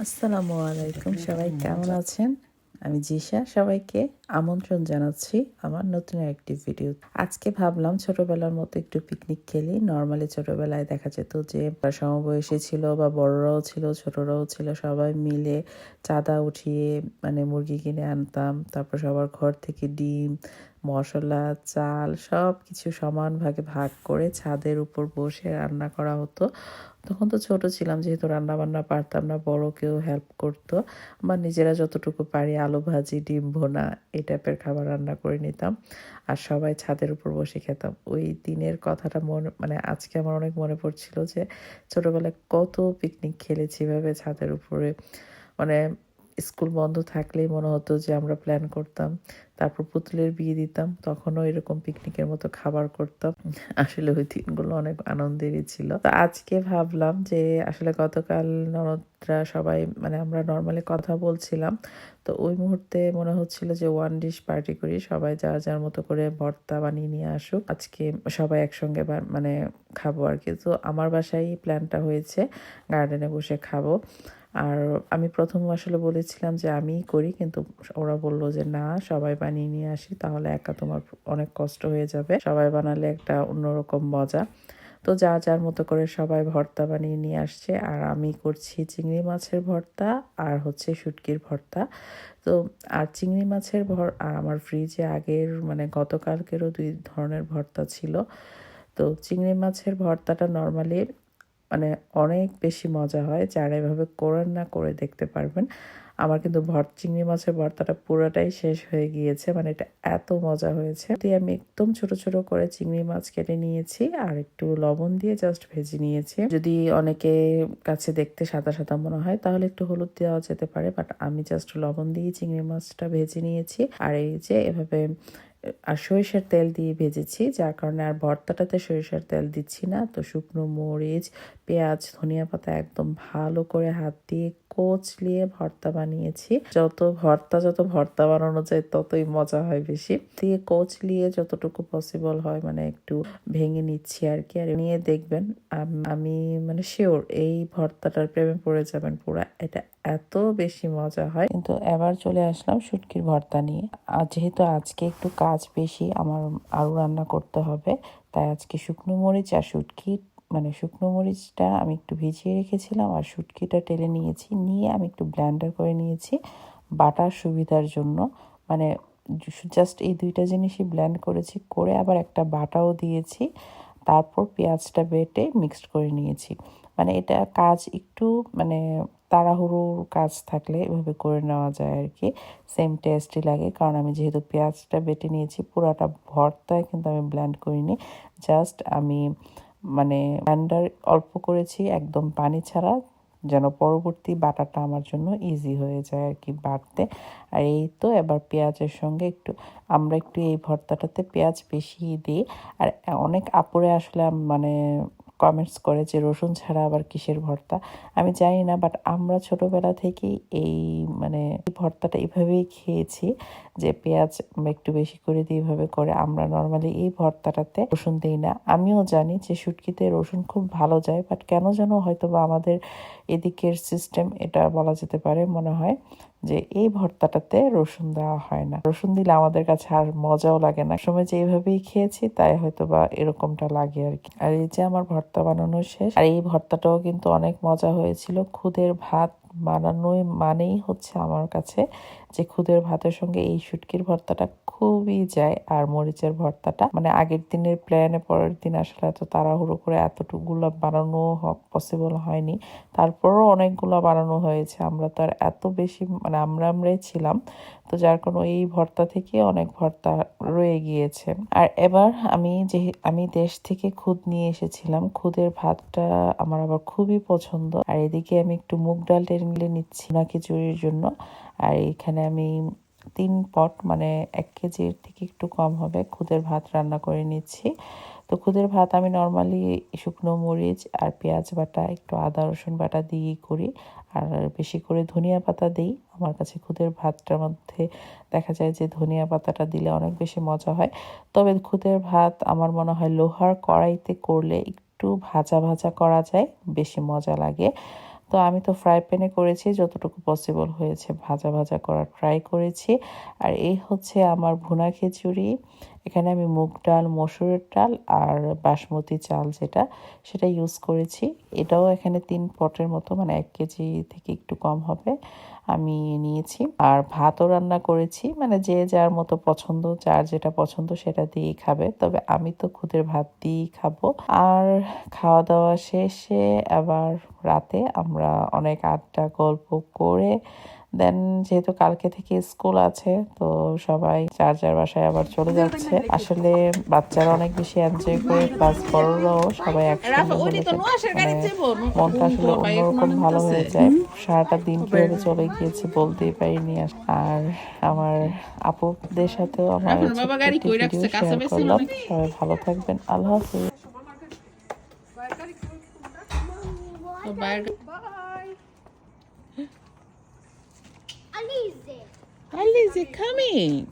আসসালামু আলাইকুম, সবাই কেমন আছেন? আমি জিশা, সবাইকে আমন্ত্রণ জানাচ্ছি আমার নতুন একটি ভিডিও আজকে ভাবলাম ছোটবেলার মতো একটু পিকনিক খেলি। নর্মালি ছোটবেলায় দেখা যেত যে, সমবয়সী ছিল বা বড়রাও ছিল, ছোটরাও ছিল, সবাই মিলে চাঁদা উঠিয়ে মানে মুরগি কিনে আনতাম। তারপর সবার ঘর থেকে ডিম মশলা, চাল সব কিছু সমান ভাগে ভাগ করে ছাদের উপর বসে রান্না করা হতো। তখন তো ছোট ছিলাম, যেহেতু রান্না বান্না পারতাম না, বড় কেউ হেল্প করতো। বা নিজেরা যতটুকু পারি আলু ভাজি, ডিম ভোনা এই টাইপের খাবার রান্না করে নিতাম। আর সবাই ছাদের উপর বসে খেতাম। ওই দিনের কথাটা মনে মানে আজকে আমার অনেক মনে পড়ছিল যে, ছোটবেলায় কত পিকনিক খেলেছি এভাবে ছাদের উপরে। মানে স্কুল বন্ধ থাকলেই মনে হতো যে আমরা প্ল্যান করতাম, তারপর পুতুলের বিয়ে দিতাম, তখনও এরকম পিকনিকের মতো খাবার করতাম। আসলে ওই দিনগুলো অনেক আনন্দেরই ছিল। তো আজকে ভাবলাম যে আসলে গতকাল ননদরা সবাই মানে আমরা নর্মালি কথা বলছিলাম, তো ওই মুহূর্তে মনে হচ্ছিল যে ওয়ান ডিশ পার্টি করি, সবাই যার যার মতো করে ভর্তা বানিয়ে নিয়ে আসুক। আজকে সবাই একসঙ্গে মানে খাব আর কি। তো আমার বাসায় প্ল্যানটা হয়েছে গার্ডেনে বসে খাব। আর আমি প্রথম আসলে বলেছিলাম যে আমিই করি, কিন্তু ওরা বলল যে না, সবাই বানিয়ে নিয়ে আসি, তাহলে একা তোমার অনেক কষ্ট হয়ে যাবে। সবাই বানালে একটা অন্যরকম মজা। তো যা যার মতো করে সবাই ভর্তা বানিয়ে নিয়ে আসছে, আর আমি করছি চিংড়ি মাছের ভর্তা আর হচ্ছে শুটকির ভর্তা। তো আর চিংড়ি মাছের ভর, আর আমার ফ্রিজে আগের মানে গতকালকেরও দুই ধরনের ভর্তা ছিল। তো চিংড়ি মাছের ভর্তাটা নর্মালি মানে অনেক বেশি মজা হয়। যারা এভাবে করেন না করে দেখতে পারবেন। আমার কিন্তু ভর, চিংড়ি মাছের ভর্তাটা পুরোটাই শেষ হয়ে গিয়েছে। মানে এটা এত মজা হয়েছে। দিয়ে আমি একদম ছোট ছোট করে চিংড়ি মাছ কেটে নিয়েছি আর একটু লবণ দিয়ে জাস্ট ভেজে নিয়েছি। যদি অনেকে কাছে দেখতে সাদা সাদা মনে হয় তাহলে একটু হলুদ দেওয়া যেতে পারে। বাট আমি জাস্ট লবণ দিয়ে চিংড়ি মাছটা ভেজে নিয়েছি। আর এই যে এভাবে আর সরিষার তেল দিয়ে ভেজেছি, যার কারণে আর ভর্তাটাতে সরিষার তেল দিচ্ছি না। তো শুকনো মরিচ, পেঁয়াজ, ধনিয়া পাতা একদম ভালো করে হাত দিয়ে কোচলিয়ে ভর্তা বানিয়েছি। যত ভর্তা যত ভর্তা বানানো যায়, ততই মজা হয় বেশি। দিয়ে কোচলিয়ে যতটুকু পসিবল হয় মানে একটু ভেঙে নিচ্ছি আর কি। আর নিয়ে দেখবেন, আমি মানে শিওর এই ভর্তাটার প্রেমে পড়ে যাবেন পুরা। এটা এত বেশি মজা হয়। কিন্তু এবার চলে আসলাম শুটকির ভর্তা নিয়ে। আর যেহেতু আজকে একটু কাজ বেশি, আমার আরও রান্না করতে হবে, তাই আজকে শুকনো মরিচ আর শুটকি মানে শুকনো মরিচটা আমি একটু ভিজিয়ে রেখেছিলাম আর শুটকিটা টেলে নিয়েছি, নিয়ে আমি একটু ব্ল্যান্ডার করে নিয়েছি বাটার সুবিধার জন্য। মানে জাস্ট এই দুইটা জিনিসই ব্ল্যান্ড করেছি, করে আবার একটা বাটাও দিয়েছি, তারপর পেঁয়াজটা বেটে মিক্সড করে নিয়েছি। মানে এটা কাজ একটু মানে তাড়াহুড়োর কাজ থাকলে এভাবে করে নেওয়া যায় আর কি। সেম টেস্টই লাগে, কারণ আমি যেহেতু পেঁয়াজটা বেটে নিয়েছি, পুরাটা ভর্তায় কিন্তু আমি ব্ল্যান্ড করিনি। জাস্ট আমি মানে ব্ল্যান্ডার অল্প করেছি, একদম পানি ছাড়া, যেন পরবর্তী বাটাটা আমার জন্য ইজি হয়ে যায় আর কি বাটতে। আর এই তো, এবার পেঁয়াজের সঙ্গে একটু, আমরা একটু এই ভর্তাটাতে পেঁয়াজ বেশি দিই। আর অনেক আপুরে আসলে মানে কমেন্টস করে যে রসুন ছাড়া আবার কিসের ভর্তা? আমি জানি না বাট আমরা ছোটবেলা থেকেই এই মানে ভর্তাটা এভাবেই খেয়েছি যে পেঁয়াজ একটু বেশি করে দিয়ে এইভাবে করে। আমরা নর্মালি এই ভর্তাটাতে রসুন দিই না। আমিও জানি যে শুটকিতে রসুন খুব ভালো যায় বাট কেন যেন হয়তো বা আমাদের এদিকের সিস্টেম এটা বলা যেতে পারে মনে হয়। যে এই ভর্তাটাতে রসুন দেওয়া হয় না। রসুন দিলে আমাদের কাছে আর মজাও লাগে না। সময় যে এইভাবেই খেয়েছি, তাই হয়তো বা এরকমটা লাগে আর কি। আর এই যে আমার ভর্তা বানানো শেষ, আর এই ভর্তাটাও কিন্তু অনেক মজা হয়েছিল। খুদের ভাত বানানোই মানেই হচ্ছে আমার কাছে যে খুদের ভাতের সঙ্গে এই শুটকির ভর্তাটা খুবই যায়। আর মরিচের ভর্তাটা মানে আগের দিনের প্ল্যানে পরের দিন আসলে এত তাড়াহুড়ো করে এতটুকু এতটুকুগুলো বানানো পসিবল হয়নি। তারপরও অনেকগুলো বানানো হয়েছে। আমরা তো আর এত বেশি মানে আমরা আমরাই ছিলাম। তো যার কোনো এই ভর্তা থেকে অনেক ভর্তা রয়ে গিয়েছে। আর এবার আমি যে আমি দেশ থেকে খুদ নিয়ে এসেছিলাম। খুদের ভাতটা আমার আবার খুবই পছন্দ। আর এদিকে আমি একটু মুগ ডাল টেনে নিচ্ছি না খিচুড়ির জন্য। আর এখানে আমি তিন পট মানে এক কেজির থেকে একটু কম হবে। খুদের ভাত রান্না করে নিচ্ছি। তো খুদের ভাত আমি নর্মালি শুকনো মরিচ আর পেঁয়াজ বাটা, একটু আদা, রসুন বাটা দিয়েই করি। আর বেশি করে ধনিয়া পাতা দিই। আমার কাছে খুদের ভাতটার মধ্যে দেখা যায় যে ধনিয়া পাতাটা দিলে অনেক বেশি মজা হয়। তবে খুদের ভাত আমার মনে হয় লোহার কড়াইতে করলে একটু ভাজা ভাজা করা যায়, বেশি মজা লাগে। তো আমি তো ফ্রাই প্যানে করেছি, যতটুকু পসিবল হয়েছে ভাজা ভাজা করার ট্রাই করেছি। আর এই হচ্ছে আমার ভুনা খিচুড়ি। এখানে আমি মুগ ডাল, মসুরের ডাল আর বাসমতি চাল যেটা, সেটা ইউজ করেছি। এটাও এখানে তিন পটের মতো মানে এক কেজি থেকে একটু কম হবে, আমি নিয়েছি। আর ভাতও রান্না করেছি মানে যে যার মতো পছন্দ, যার যেটা পছন্দ সেটা দিয়েই খাবে। তবে আমি তো খুদের ভাত দিয়েই খাব। আর খাওয়া দাওয়া শেষে আবার রাতে আমরা অনেক আড্ডা, গল্প করে দেন যেহেতু কালকে থেকে স্কুল আছে তো সবাই যার যার বাসায় আবার চলে যাচ্ছে। আসলে বাচ্চারা অনেক বেশি এনজয় করে প্লাস বড়রাও সবাই একসঙ্গে মানে মনটা আসলে অন্যরকম ভালো হয়ে যায়। সারাটা দিন কীভাবে চলে গিয়েছে বলতেই পারিনি আর আমার আপুদের সাথেও আমার? কাছে শেয়ার করলাম। সবাই ভালো থাকবেন। আল্লাহ হাফিজ। What is it? It coming?